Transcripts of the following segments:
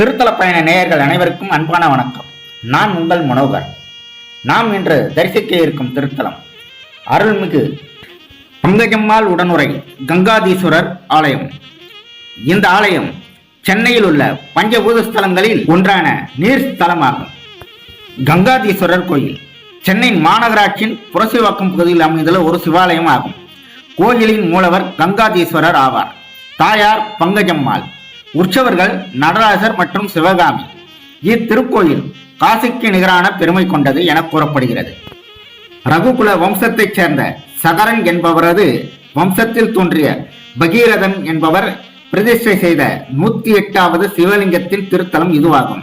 திருத்தல பயண நேயர்கள் அனைவருக்கும் அன்பான வணக்கம். நான் உங்கள் மனோகர். நாம் இன்று தரிசிக்க இருக்கும் திருத்தலம். அருள்மிகு பங்கஜம்மாள் உடனுரை கங்காதீஸ்வரர் ஆலயம். இந்த ஆலயம் சென்னையில் உள்ள பஞ்சபூத ஸ்தலங்களில் ஒன்றான நீர் ஸ்தலமாகும் கங்காதீஸ்வரர் கோயில் சென்னை மாநகராட்சியின் புரசிவாக்கம் பகுதியில் அமைந்துள்ள ஒரு சிவாலயம் ஆகும். கோயிலின் மூலவர் கங்காதீஸ்வரர் ஆவார். தாயார் பங்கஜம்மாள். உற்சவர்கள் நடராஜர் மற்றும் சிவகாமி. இத்திருக்கோயில் காசிக்கு நிகரான பெருமை கொண்டது என கூறப்படுகிறது. ரகுகுல வம்சத்தைச் சேர்ந்த சகரன் என்பவரது வம்சத்தில் தோன்றிய பகீரதன் என்பவர் பிரதிஷ்டை செய்த நூத்தி எட்டாவது சிவலிங்கத்தின் திருத்தலம் இதுவாகும்.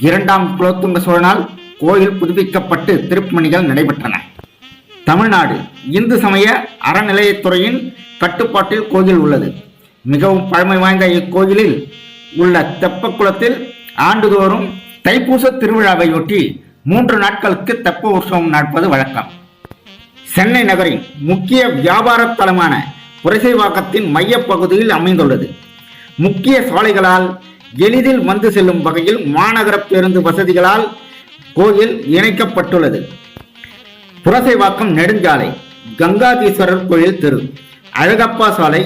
இரண்டாம் குலோத்துங்க சோழனால் கோயில் புதுப்பிக்கப்பட்டு திருப்பணிகள் நடைபெற்றன. தமிழ்நாடு இந்து சமய அறநிலையத்துறையின் கட்டுப்பாட்டில் கோயில் உள்ளது. மிகவும் பழமை வாய்ந்த இக்கோயிலில் உள்ள தெப்பக்குளத்தில் ஆண்டுதோறும் தைப்பூச திருவிழாவையொட்டி மூன்று நாட்களுக்கு தெப்ப உற்சவம் நடப்பது வழக்கம். சென்னை நகரின் முக்கிய வியாபார தலமான புரசைவாக்கத்தின் மையப்பகுதியில் அமைந்துள்ளது. முக்கிய சாலைகளால் எளிதில் வந்து செல்லும் வகையில் மாநகர பேருந்து வசதிகளால் கோயில் இணைக்கப்பட்டுள்ளது. புரசைவாக்கம் நெடுஞ்சாலை கங்காதீஸ்வரர் கோயில் தெரு அழகப்பா சாலை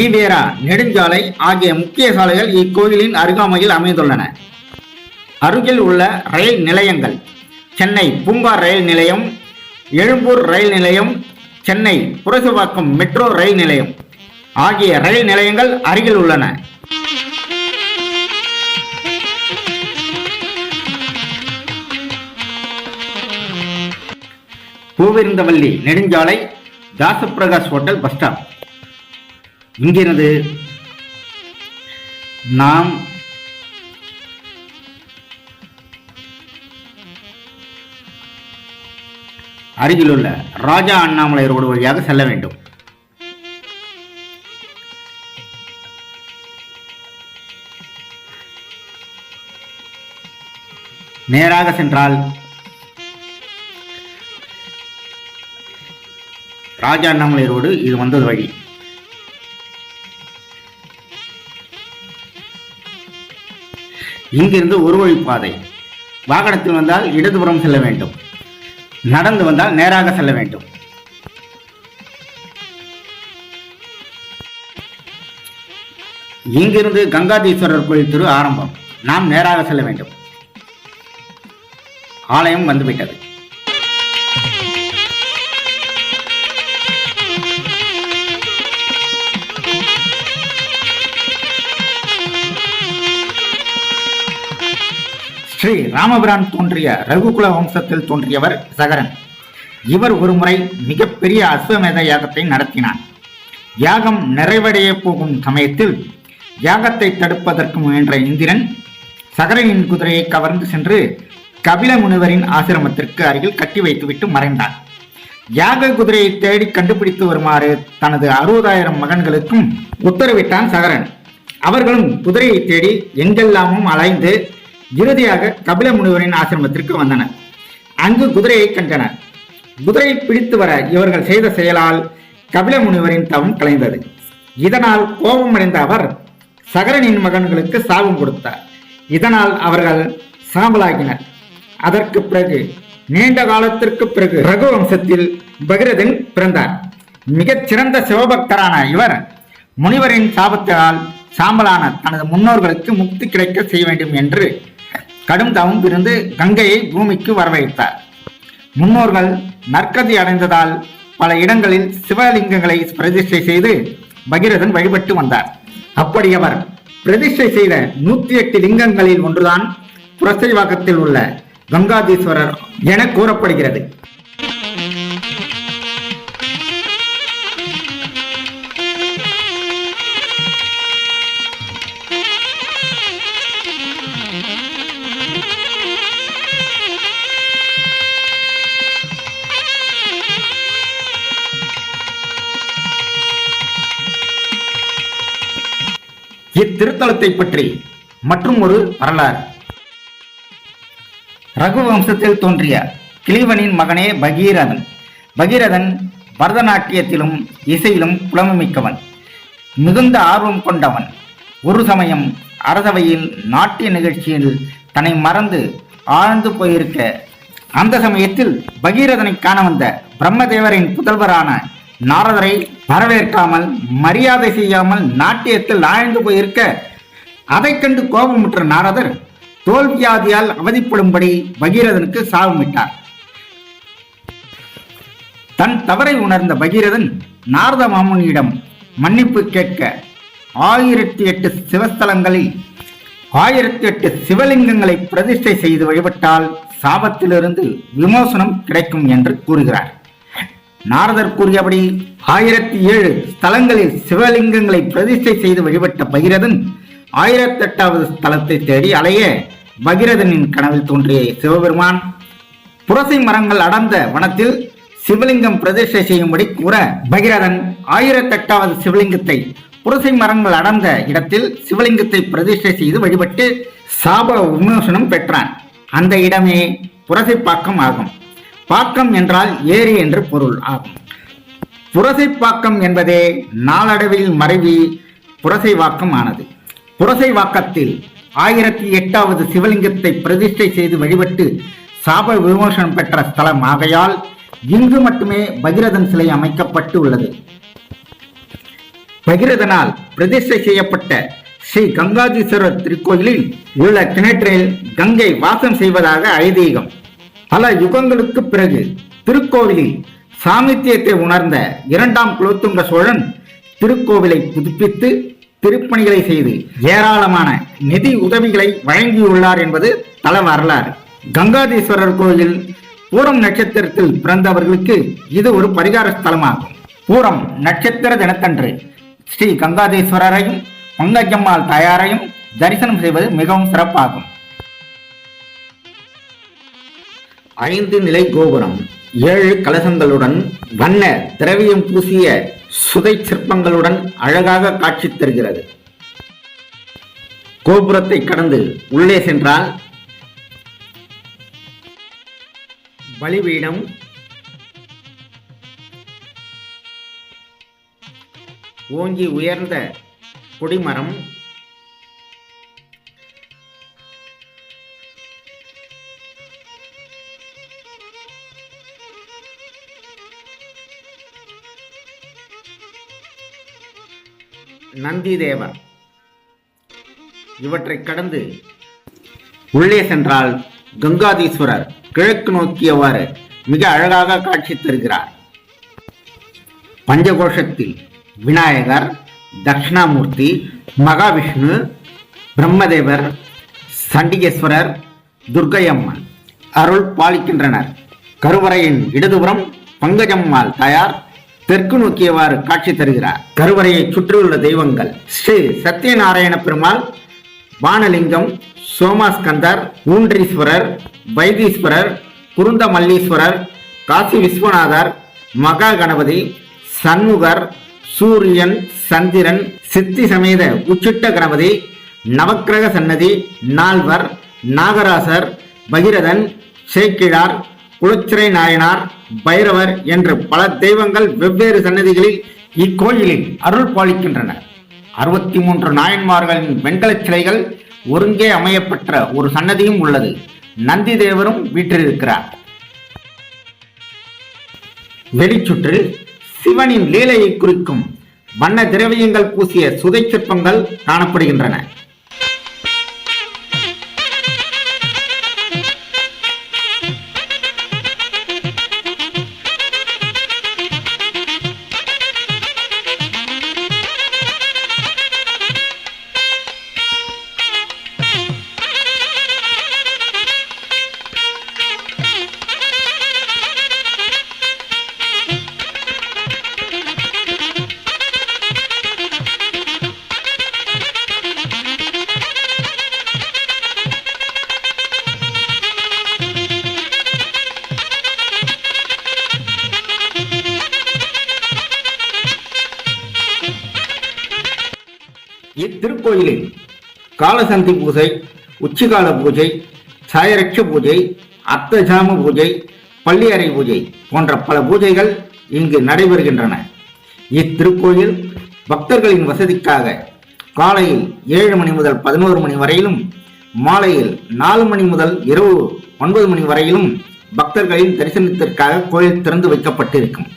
ஈவேரா நெடுஞ்சாலை ஆகிய முக்கிய சாலைகள் இக்கோயிலின் அருகாமையில் அமைந்துள்ளன. அருகில் உள்ள ரயில் நிலையங்கள் சென்னை பூங்கார் ரயில் நிலையம் எழும்பூர் ரயில் நிலையம் சென்னை புரசுபாக்கம் மெட்ரோ ரயில் நிலையம் ஆகிய ரயில் நிலையங்கள் அருகில் உள்ளன. பூவிருந்தவல்லி நெடுஞ்சாலை தாசப்பிரகாஷ் ஹோட்டல் பஸ் ஸ்டாப். இங்கிருந்து நாம் அருகிலுள்ள ராஜா அண்ணாமலை ரோடு வழியாக செல்ல வேண்டும். நேராக சென்றால் ராஜா அண்ணாமலை ரோடு இது வந்தது வழி. இங்கிருந்து ஒரு வழி பாதை. வாகனத்தில் வந்தால் இடதுபுறம் செல்ல வேண்டும். நடந்து வந்தால் நேராக செல்ல வேண்டும். இங்கிருந்து கங்காதீஸ்வரர் கோயில் திரு ஆரம்பம். நாம் நேராக செல்ல வேண்டும். ஆலயம் வந்துவிட்டது. ஸ்ரீ ராமபிரான் தோன்றிய ரகுகுல வம்சத்தில் தோன்றியவர் சகரன். இவர் ஒருமுறை மிகப்பெரிய அஸ்வமேத யாகத்தை நடத்தினார். யாகம் நிறைவடைய போகும் சமயத்தில் யாகத்தை தடுப்பதற்கு முயன்ற இந்திரன் சகரனின் குதிரையை கவர்ந்து சென்று கபில முனிவரின் ஆசிரமத்திற்கு அருகில் கட்டி வைத்துவிட்டு மறைந்தார். யாக குதிரையை தேடி கண்டுபிடித்து வருமாறு தனது அறுபதாயிரம் மகன்களுக்கும் உத்தரவிட்டான் சகரன். அவர்களும் குதிரையை தேடி எங்கெல்லாமும் அலைந்து இறுதியாக கபில முனிவரின் ஆசிரமத்திற்கு வந்தனர். அங்கு குதிரையை கண்டனர். குதிரையை பிடித்து வர இவர்கள் செய்த செயலால் கபில முனிவரின் தவம் கலைந்தது. இதனால் கோபமடைந்த அவர் சகரனின் மகன்களுக்கு சாபம் கொடுத்தார். இதனால் அவர்கள் சாம்பலாகினர். அதற்கு பிறகு நீண்ட காலத்திற்கு பிறகு ரகு வம்சத்தில் பகிரதன் பிறந்தார். மிகச் சிறந்த சிவபக்தரான இவர் முனிவரின் சாபத்தினால் சாம்பலான தனது முன்னோர்களுக்கு முக்தி கிடைக்க செய்ய வேண்டும் என்று கடும் தவம் இருந்து கங்கையை பூமிக்கு வரவழைத்தார். முன்னோர்கள் நற்கதி அடைந்ததால் பல இடங்களில் சிவலிங்கங்களை பிரதிஷ்டை செய்து பகீரதன் வழிபட்டு வந்தார். அப்படி அவர் பிரதிஷ்டை செய்த நூத்தி எட்டு லிங்கங்களில் ஒன்றுதான் புரசைவாக்கத்தில் உள்ள கங்காதீஸ்வரர் என கூறப்படுகிறது. இத்திருத்தலத்தை பற்றி மற்றும் ஒரு வரலாறு. ரகுவம்சத்தில் தோன்றிய கிளீவனின் மகனே பகீரதன். பகீரதன் பரதநாட்டியத்திலும் இசையிலும் புலமைமிக்கவன். மிகுந்த ஆர்வம் கொண்டவன். ஒரு சமயம் அரசவையில் நாட்டிய நிகழ்ச்சியில் தன்னை மறந்து ஆழ்ந்து போயிருக்க அந்த சமயத்தில் பகீரதனை காண வந்த பிரம்மதேவரின் புதல்வரான நாரதரை வரவேற்காமல் மரியாதை செய்யாமல் நாட்டியத்தில் ஆழ்ந்து போயிருக்க அதைக் கண்டு கோபமுற்ற நாரதர் தோல்வியாதியால் அவதிப்படும்படி பகீரதனுக்கு சாபமிட்டார். தன் தவறை உணர்ந்த பகீரதன் நாரத மாமுனியிடம் மன்னிப்பு கேட்க ஆயிரத்தி எட்டு சிவஸ்தலங்களில் ஆயிரத்தி எட்டு சிவலிங்கங்களை பிரதிஷ்டை செய்து வழிபட்டால் சாபத்திலிருந்து விமோசனம் கிடைக்கும் என்று கூறுகிறார். நாரதர் கூறியபடி ஆயிரத்தி ஏழு ஸ்தலங்களில் சிவலிங்கங்களை பிரதிஷ்டை செய்து வழிபட்ட பகிரதன் ஆயிரத்தெட்டாவது ஸ்தலத்தை தேடி அலைய பகிரதனின் கனவில் தோன்றிய சிவபெருமான் புரசை மரங்கள் அடர்ந்த வனத்தில் சிவலிங்கம் பிரதிஷ்டை செய்யும்படி கூற பகிரதன் ஆயிரத்தெட்டாவது சிவலிங்கத்தை புரசை மரங்கள் அடர்ந்த இடத்தில் சிவலிங்கத்தை பிரதிஷ்டை செய்து வழிபட்டு சாப விமோசனம் பெற்றான். அந்த இடமே புரசைப்பாக்கம் ஆகும். பாக்கம் என்றால் ஏரி என்று பொருள். ஆகும் புரசைப்பாக்கம் என்பதே நாளடைவில் மறைவி புரசைவாக்கம் ஆனது. புரசைவாக்கத்தில் ஆயிரத்தி எட்டாவது சிவலிங்கத்தை பிரதிஷ்டை செய்து வழிபட்டு சாப விமோசனம் பெற்ற ஸ்தலம் ஆகையால் இங்கு மட்டுமே பகிரதன் சிலை அமைக்கப்பட்டு உள்ளது. பகிரதனால் பிரதிஷ்டை செய்யப்பட்ட ஸ்ரீ கங்காதீஸ்வரர் திருக்கோயிலில் உள்ள கிணற்றில் கங்கை வாசம் செய்வதாக ஐதீகம். பல யுகங்களுக்கு பிறகு திருக்கோவிலில் சாமித்தியத்தை உணர்ந்த இரண்டாம் குலோத்துங்க சோழன் திருக்கோவிலை புதுப்பித்து திருப்பணிகளை செய்து ஏராளமான நிதி உதவிகளை வழங்கியுள்ளார் என்பது தல வரலாறு. கங்காதீஸ்வரர் கோயில் பூரம் நட்சத்திரத்தில் பிறந்தவர்களுக்கு இது ஒரு பரிகார ஸ்தலமாகும். பூரம் நட்சத்திர தினத்தன்று ஸ்ரீ கங்காதீஸ்வரரையும் பங்கஜம்மாள் தாயாரையும் தரிசனம் செய்வது மிகவும் சிறப்பாகும். ஐந்து நிலை கோபுரம். ஏழு கலசங்களுடன் வண்ண திரவியம் பூசிய சுதை சிற்பங்களுடன் அழகாக காட்சி தருகிறது. கோபுரத்தை கடந்து உள்ளே சென்றால் பலிபீடம் ஓங்கி உயர்ந்த கொடிமரம் நந்திதேவர் இவற்றை கடந்து உள்ளே சென்றால் கங்காதீஸ்வரர் கிழக்கு நோக்கியவாறு மிக அழகாக காட்சி தருகிறார். பஞ்சகோஷத்தில் விநாயகர் தட்சிணாமூர்த்தி மகாவிஷ்ணு பிரம்மதேவர் சண்டிகேஸ்வரர் துர்கையம்மன் அருள் பாலிக்கின்றனர். கருவறையின் இடதுபுறம் பங்கஜம்மாள் தயார் தெற்கு நோக்கியவாறு காட்சி தருகிறார்? கருவறையை சுற்றியுள்ள தெய்வங்கள். ஸ்ரீ சத்யநாராயண பெருமாள் வானலிங்கம் சோமாஸ்கந்தர் ஊன்றீஸ்வரர் வைத்தீஸ்வரர் குருந்த மல்லீஸ்வரர் காசி விஸ்வநாதர் மகா கணபதி சண்முகர் சூரியன் சந்திரன் சித்தி சமேத உச்சிட்ட கணபதி நவக்கிரக சன்னதி நால்வர் நாகராசர் பகிரதன் சேக்கிழார் குலச்சிறை நாயனார் பைரவர் என்று பல தெய்வங்கள் வெவ்வேறு சன்னதிகளில் இக்கோயிலில் அருள் பாலிக்கின்றன அறுபத்தி மூன்று நாயன்மார்களின் வெண்கலச் சிலைகள் ஒருங்கே அமையப்பெற்ற ஒரு சன்னதியும் உள்ளது. நந்தி தேவரும் வீற்றிருக்கிறார். வெளிச்சுற்று சிவனின் லீலையை குறிக்கும் வண்ண திரவியங்கள் பூசிய சுதை சிற்பங்கள் காணப்படுகின்றன. இத்திருக்கோயிலில் காலசந்தி பூஜை உச்சிகால பூஜை சாயரட்ச பூஜை அர்த்தஜாம பூஜை பள்ளியறை பூஜை போன்ற பல பூஜைகள் இங்கு நடைபெறுகின்றன. இத்திருக்கோயில் பக்தர்களின் வசதிக்காக காலையில் ஏழு மணி முதல் பதினோரு மணி வரையிலும் மாலையில் நாலு மணி முதல் இரவு ஒன்பது மணி வரையிலும் பக்தர்களின் தரிசனத்திற்காக கோயில் திறந்து வைக்கப்பட்டிருக்கும்.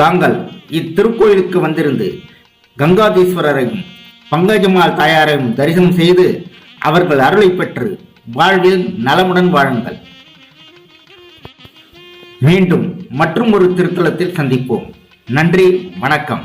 தாங்கள் இத்திருக்கோயிலுக்கு வந்திருந்து கங்காதீஸ்வரரையும் பங்கஜம்மாள் தாயாரையும் தரிசனம் செய்து அவர்கள் அருளை பெற்று வாழ்வில் நலமுடன் வாழுங்கள். மீண்டும் மற்றும் ஒரு திருத்தலத்தில் சந்திப்போம். நன்றி வணக்கம்.